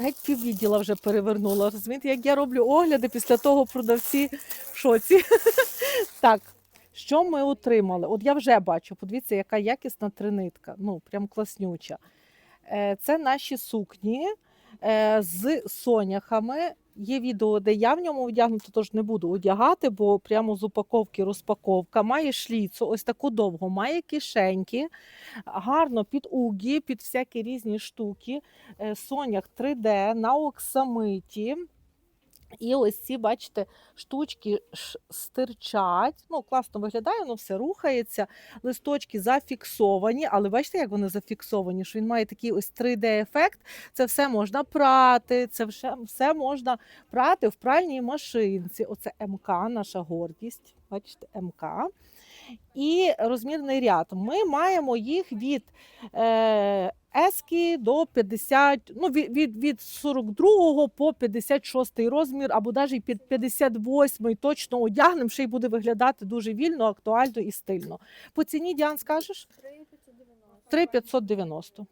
Геть піввідділа вже перевернула. Розумієте, як я роблю огляди, після того продавці в шоці. так, що ми отримали? От я вже бачу, подивіться, яка якісна тринитка. Ну, прям класнюча. Е, Це наші сукні е, з соняхами. Є відео, де я в ньому одягнута, тож не буду одягати, бо прямо з упаковки розпаковка. Має шліцу, ось таку довгу, має кишеньки, гарно під угі, під всякі різні штуки. Соняк Сонях 3D на оксамиті. І ось ці, бачите, штучки стирчать. Ну, класно виглядає, воно все рухається. Листочки зафіксовані, але бачите, як вони зафіксовані, що він має такий ось 3D-ефект. Це все можна прати, це все, можна прати в пральній машинці. Оце МК, наша гордість. Бачите, МК. І розмірний ряд. Ми маємо їх від е, ески до 50, ну, від, від, від 42 по 56 розмір, або навіть під 58 точно одягнемо, ще й буде виглядати дуже вільно, актуально і стильно. По ціні, Діан, скажеш? 3 590.